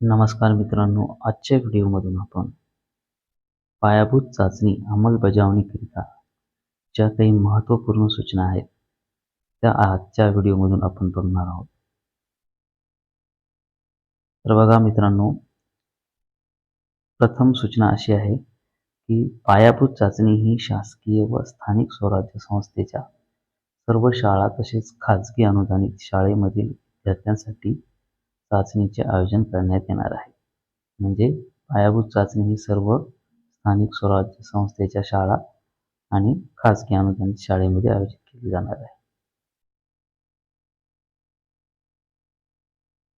नमस्कार मित्रांनो आजच्या व्हिडिओमधून आपण पायाभूत चाचणी अंमलबजावणीकरिता ज्या काही महत्त्वपूर्ण सूचना आहेत त्या आजच्या व्हिडिओमधून आपण बघणार आहोत. तर बघा मित्रांनो प्रथम सूचना अशी आहे की पायाभूत चाचणी ही शासकीय व स्थानिक स्वराज्य संस्थेच्या सर्व शाळा तसेच खाजगी अनुदानित शाळेमधील विद्यार्थ्यांसाठी चाचणीचे आयोजन करण्यात येणार आहे. म्हणजे पायाभूत चाचणी ही सर्व स्थानिक स्वराज्य संस्थेच्या शाळा आणि खाजगी अनुदानित शाळेमध्ये आयोजित केली जाणार आहे.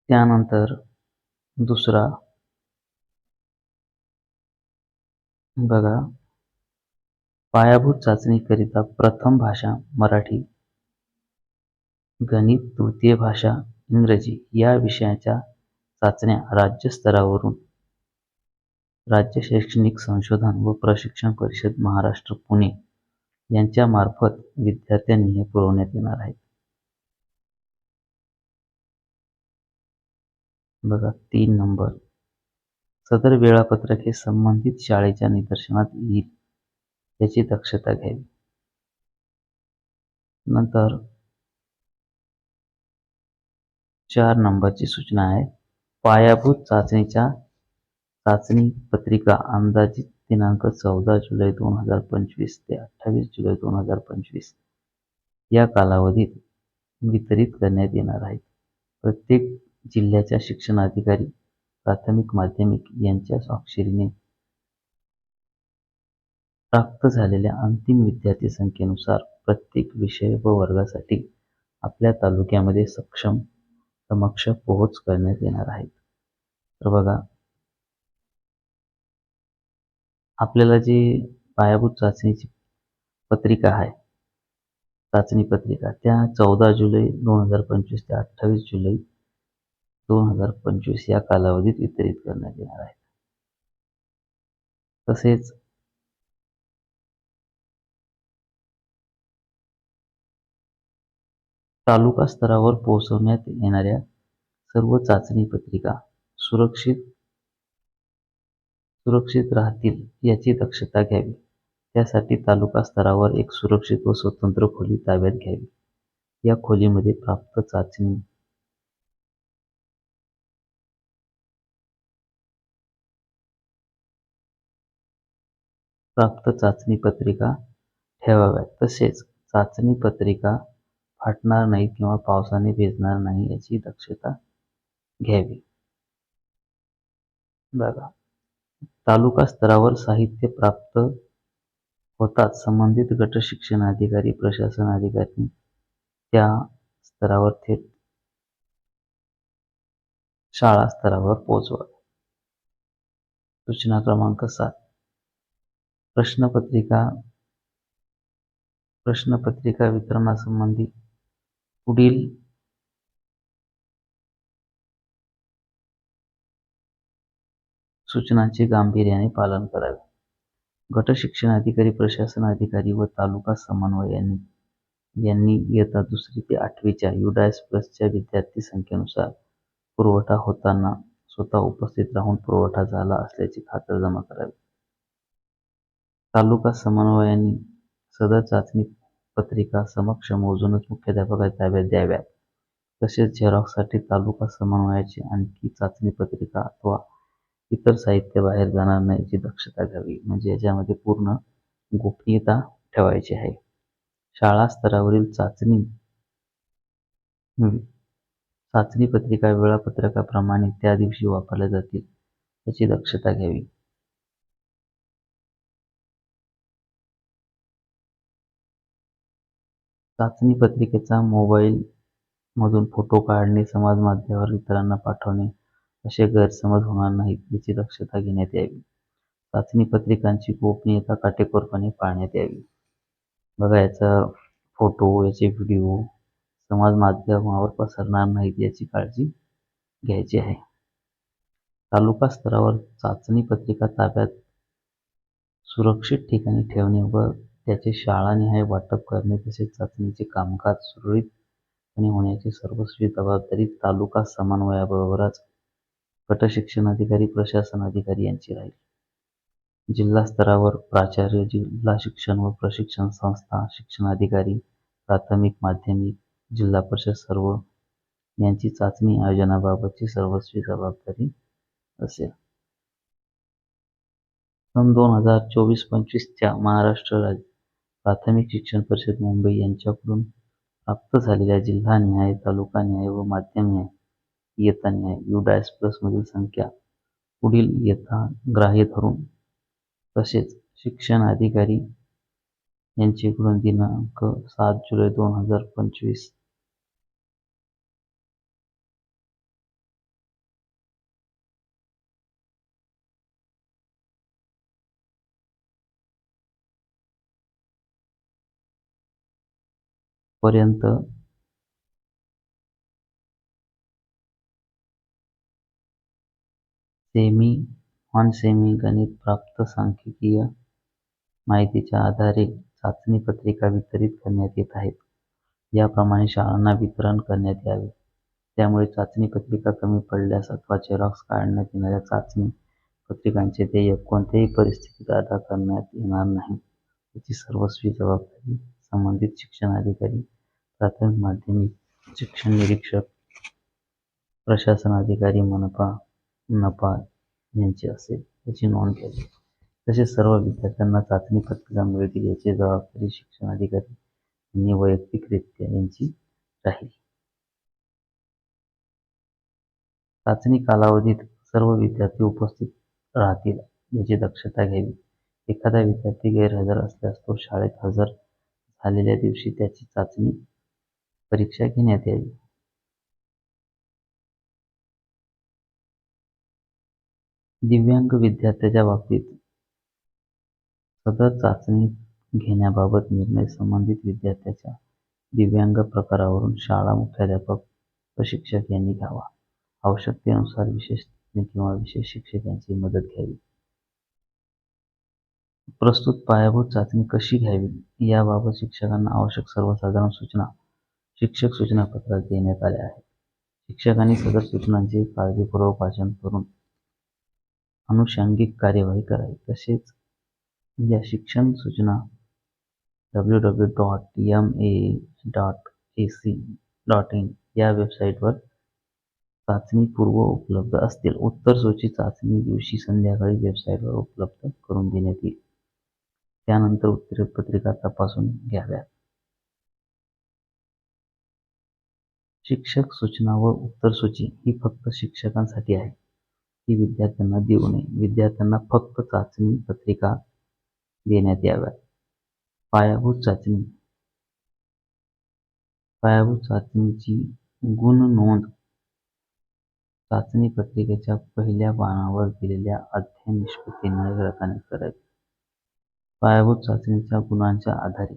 त्यानंतर दुसरा बघा. पायाभूत चाचणीकरिता प्रथम भाषा मराठी गणित तृतीय भाषा इंग्रजी या विषयाच्या चाचण्या राज्यस्तरावरून राज्य शैक्षणिक संशोधन व प्रशिक्षण परिषद महाराष्ट्र पुणे यांच्यामार्फत विद्यार्थ्यांनी हे पुरवण्यात येणार आहेत बघा तीन नंबर. सदर वेळापत्रक हे संबंधित शाळेच्या निदर्शनात येईल याची दक्षता घ्यावी. नंतर चार नंबरची सूचना आहे. पायाभूत चाचणीच्या चाचणी पत्रिका अंदाजित दिनांक चौदा जुलै दोन हजार पंचवीस ते अठ्ठावीस जुलै दोन हजार पंचवीस या कालावधीत वितरित करण्यात येणार आहेत. प्रत्येक जिल्ह्याच्या शिक्षण अधिकारी प्राथमिक माध्यमिक यांच्या स्वाक्षरीने प्राप्त झालेल्या अंतिम विद्यार्थी संख्येनुसार प्रत्येक विषय व वर्गासाठी आपल्या तालुक्यामध्ये सक्षम समक्ष पोहोच करण्यात येणार आहेत. तर बघा आपल्याला जी पायाभूत चाचणीची पत्रिका आहे चाचणी पत्रिका त्या चौदा जुलै दोन हजार पंचवीस ते अठ्ठावीस जुलै दोन हजार पंचवीस या कालावधीत वितरित करण्यात येणार आहेत तसेच तालुका स्तरावर पोहोचवण्यात येणाऱ्या सर्व चाचणी पत्रिका सुरक्षित सुरक्षित राहतील याची दक्षता घ्यावी. त्यासाठी तालुका स्तरावर एक सुरक्षित व स्वतंत्र खोली ताब्यात घ्यावी. या खोलीमध्ये प्राप्त चाचणी प्राप्त चाचणी पत्रिका ठेवाव्यात. तसेच चाचणी पत्रिका फाटणार नाही किंवा पावसाने भिजणार नाही याची दक्षता घ्यावी. बघा तालुका स्तरावर साहित्य प्राप्त होतात. संबंधित गट शिक्षण अधिकारी प्रशासन अधिकारी त्या स्तरावर थेट शाळा स्तरावर पोहोचवा. सूचना क्रमांक सात. प्रश्नपत्रिका प्रश्नपत्रिका वितरणासंबंधी पुढील. सूचनांचे गांभीर्याने पालन करावे. गट शिक्षण अधिकारी प्रशासन अधिकारी व तालुका समन्वय यांनी यांनी इयत्ता दुसरी ते आठवीच्या युडायस प्लसच्या विद्यार्थी संख्येनुसार पुरवठा होताना स्वतः उपस्थित राहून पुरवठा झाला असल्याची खातरजमा करावी. तालुका समन्वयांनी सदर चाचणी पत्रिका समक्ष मोजूनच मुख्याध्यापकाच्या ताब्यात द्याव्यात. तसेच झेरॉक्ससाठी तालुका समन्वयाची आणखी चाचणी पत्रिका अथवा इतर साहित्य बाहेर जाणार नाही याची दक्षता घ्यावी. म्हणजे याच्यामध्ये पूर्ण गोपनीयता ठेवायची आहे. शाळा स्तरावरील चाचणी चाचणी पत्रिका वेळापत्रकाप्रमाणे त्या दिवशी वापरल्या जातील याची दक्षता घ्यावी. चाचणी पत्रिकेचा मोबाईल मधून फोटो काढणे समाज माध्यमावर इतरांना पाठवणे असे गैरसमज होणार नाहीत याची दक्षता घेण्यात यावी. चाचणी पत्रिकांची गोपनीयता काटेकोरपणे पाळण्यात यावी. बघा याचा फोटो याचे व्हिडिओ समाज माध्यमावर पसरणार नाहीत याची काळजी घ्यायची आहे. तालुका स्तरावर चाचणी पत्रिका ताब्यात सुरक्षित ठिकाणी ठेवणे व त्याचे शाळानिहाय वाटप करणे तसेच चाचणीचे कामकाज सुरळीतपणे होण्याची सर्वस्वी जबाबदारी तालुका समन्वयाबरोबरच गट शिक्षणाधिकारी प्रशासन अधिकारी यांची राहील. जिल्हा स्तरावर प्राचार्य जिल्हा शिक्षण व प्रशिक्षण संस्था शिक्षणाधिकारी प्राथमिक माध्यमिक जिल्हा परिषद सर्व यांची चाचणी आयोजनाबाबतची सर्वस्वी जबाबदारी असेल. सन दोन हजार चोवीस पंचवीसच्या महाराष्ट्र राज्य प्राथमिक शिक्षण परिषद मुंबई यांच्याकडून प्राप्त झालेल्या जिल्हानिहाय तालुकानिहाय व माध्यमनिहाय इयत्तानिहाय यू डॅश प्लसमधील संख्या पुढील इयत्ता ग्राह्य धरून तसेच शिक्षण अधिकारी यांचेकडून दिनांक सात जुलै दोन हजार पंचवीस पर्यंत सेमी ऑन सेमी गणित प्राप्त सांख्यिकीय माहितीच्या आधारे चाचणी पत्रिका वितरित करण्यात येत आहेत. याप्रमाणे शाळांना वितरण करण्यात यावे. त्यामुळे चाचणी पत्रिका कमी पडल्यास अथवा झेरॉक्स काढण्यात येणाऱ्या चाचणी पत्रिकांचे ध्येय कोणत्याही परिस्थितीत अदा करण्यात येणार नाही याची सर्वस्वी जबाबदारी संबंधित शिक्षणाधिकारी प्राथमिक माध्यमिक शिक्षण निरीक्षक प्रशासन अधिकारी मनपा नपा यांची असेल याची नोंद घ्यावी तसेच सर्व विद्यार्थ्यांना चाचणी पत्रिका मिळतील याची जबाबदारी शिक्षणाधिकारी यांनी वैयक्तिकरित्या यांची राहील. चाचणी कालावधीत सर्व विद्यार्थी उपस्थित राहतील याची दक्षता घ्यावी. एखादा विद्यार्थी गैरहजर असल्यास तो शाळेत हजर झालेल्या दिवशी त्याची चाचणी परीक्षा घेण्यात यावी. दिव्यांग विद्यार्थ्याच्या बाबतीत सदर चाचणी घेण्याबाबत निर्णय संबंधित विद्यार्थ्याच्या दिव्यांग प्रकारावरून शाळा मुख्याध्यापक प्रशिक्षक यांनी घ्यावा. आवश्यकतेनुसार विशेष किंवा विशेष शिक्षक यांची मदत घ्यावी. प्रस्तुत पायाभूत चाचणी कशी घ्यावी याबाबत शिक्षकांना आवश्यक सर्वसाधारण सूचना शिक्षक सूचना पत्रात देण्यात आल्या आहेत. शिक्षकांनी सदर सूचनांचे काळजीपूर्वक वाचन करून अनुषंगिक कार्यवाही करावी. तसेच या शिक्षण सूचना W W dot M A dot A C dot in या वेबसाईटवर चाचणीपूर्व उपलब्ध असतील. उत्तर सूची चाचणी दिवशी संध्याकाळी वेबसाईटवर उपलब्ध करून देण्यात येईल. त्यानंतर उत्तरपत्रिका तपासून घ्याव्यात शिक्षक सूचना व उत्तरसूची ही फक्त शिक्षकांसाठी आहे. ती विद्यार्थ्यांना देऊ नये. विद्यार्थ्यांना फक्त चाचणी पत्रिका देण्यात याव्यात. पायाभूत चाचणी. पायाभूत चाचणीची गुण नोंद. चाचणी पत्रिकेच्या पहिल्या पानावर दिलेल्या अध्ययन निष्पत्ती निराकरणाने करावी पायाभूत चाचणीच्या गुणांच्या आधारे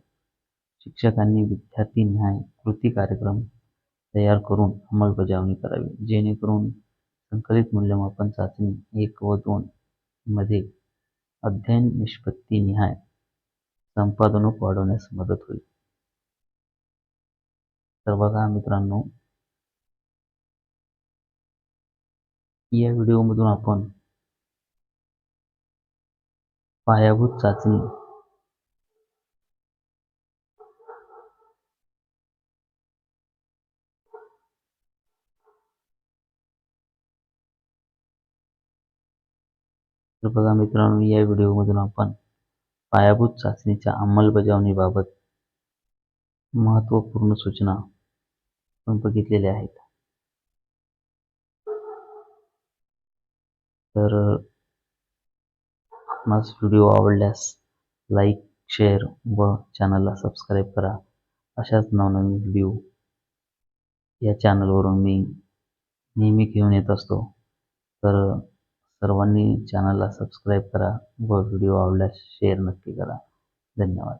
शिक्षकांनी विद्यार्थी न्याय कृती कार्यक्रम तयार करून अंमलबजावणी करावी. जेणेकरून संकलित मूल्यमापन चाचणी एक व दोन मध्ये अध्ययन निष्पत्ती निहाय संपादनूक वाढवण्यास मदत होईल. तर बघा मित्रांनो या व्हिडिओमधून आपण पायाभूत चाचणी. तर बघा मित्रांनो या व्हिडिओमधून आपण पायाभूत चाचणीच्या अंमलबजावणीबाबत महत्त्वपूर्ण सूचना आपण बघितलेल्या आहेत. तर आपणास व्हिडिओ आवडल्यास लाईक शेअर व चॅनलला सबस्क्राईब करा. अशाच नवनवीन व्हिडिओ या चॅनलवरून मी नेहमी घेऊन येत असतो. तर सर्वांनी चॅनलला सबस्क्राईब करा व व्हिडिओ आवडल्यास शेअर नक्की करा. धन्यवाद.